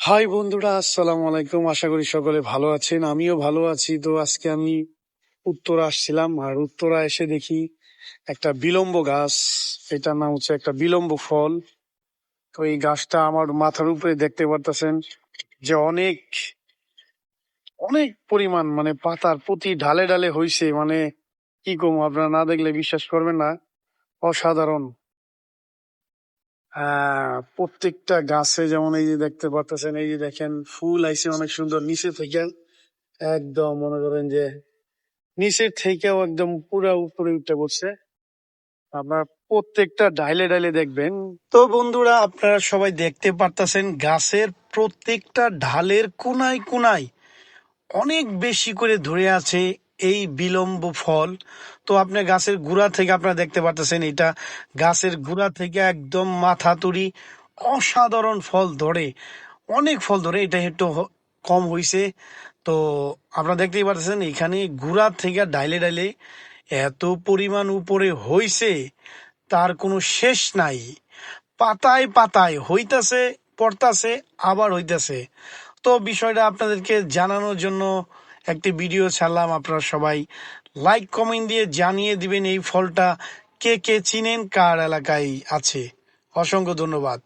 High বন্ধুরা, আসসালামু আলাইকুম। আশা করি সকলে ভালো আছেন, আমিও ভালো আছি। তো আজকে আমি উত্তরা আসছিলাম, আর উত্তরা এসে দেখি একটা বিলম্ব গাছ। এটার নাম হচ্ছে একটা বিলম্ব ফল। তো এই গাছটা আমার মাথার উপরে দেখতে পারতেছেন যে অনেক অনেক পরিমাণ মানে পাতার প্রতি ঢালে ঢালে হইছে। মানে কি কম, আপনারা না দেখলে বিশ্বাস করবেন না। অসাধারণ। প্রত্যেকটা গাছে যেমন এই যে দেখতে পারতেছেন এই যে দেখেন, ফুল আইসে অনেক সুন্দর। নিচে থেকে একদম মনে করেন যে নিচের থেকেও একদম পুরা উপরে উঠে পড়ছে। আপনার প্রত্যেকটা ডাইলে ডাইলে দেখবেন। তো বন্ধুরা, আপনারা সবাই দেখতে পারতেছেন গাছের প্রত্যেকটা ঢালের কোনায় কোনায় অনেক বেশি করে ধরে আছে এই বিলম্ব ফল। তো আপনি গাছের গুড়া থেকে আপনারা দেখতে পারতেছেন, এটা গাছের গুড়া থেকে একদম মাথা তুড়ি অসাধারণ ফল ধরে। অনেক ফল ধরে, এটা একটু কম হইছে। তো আপনারা দেখতেই পারতেছেন, এখানে গুড়া থেকে ডাইলে ডাইলে এত পরিমাণ উপরে হইছে, তার কোনো শেষ নাই। পাতায় পাতায় হইতাছে, পড়তাছে, আবার হইতাছে। তো বিষয়টা আপনাদেরকে জানানোর জন্য একটি ভিডিও ছাড়লাম, আপনারা সবাই লাইক কমেন্ট দিয়ে জানিয়ে দিবেন এই ফলটা কে কে চিনেন, কার এলাকায় আছে। অসংখ্য ধন্যবাদ।